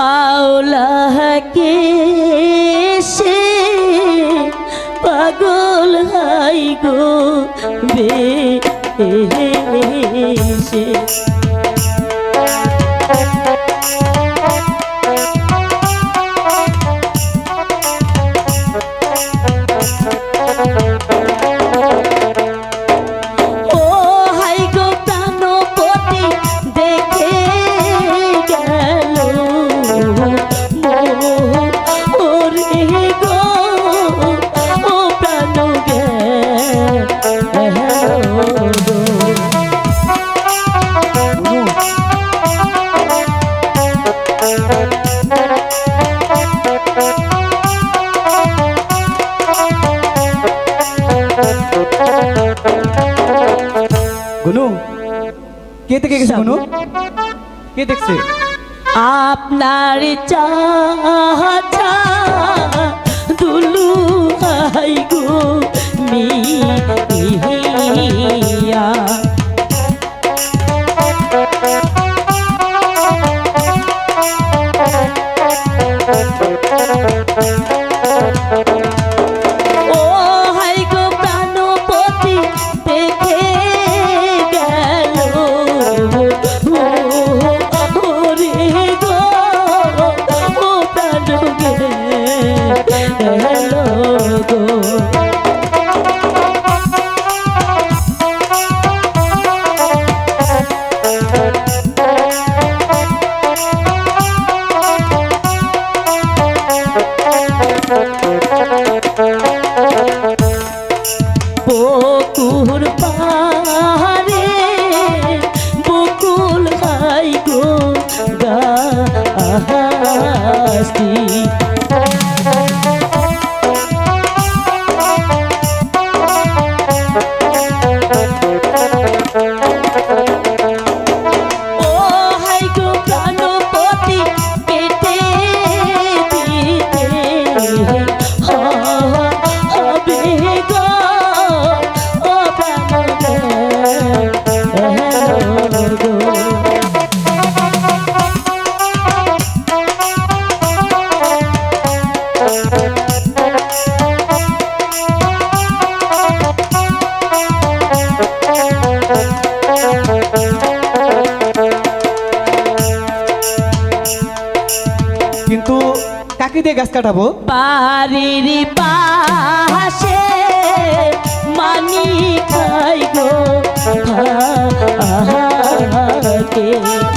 আওলাহকে সে পাগল হাই গো বে সে গুনু? কে থেকে গেছে গুনু? কে দেখছে? আপনার চাচা কাকে দিয়ে গাছ কাটাবো মানি খাই গো ভাকে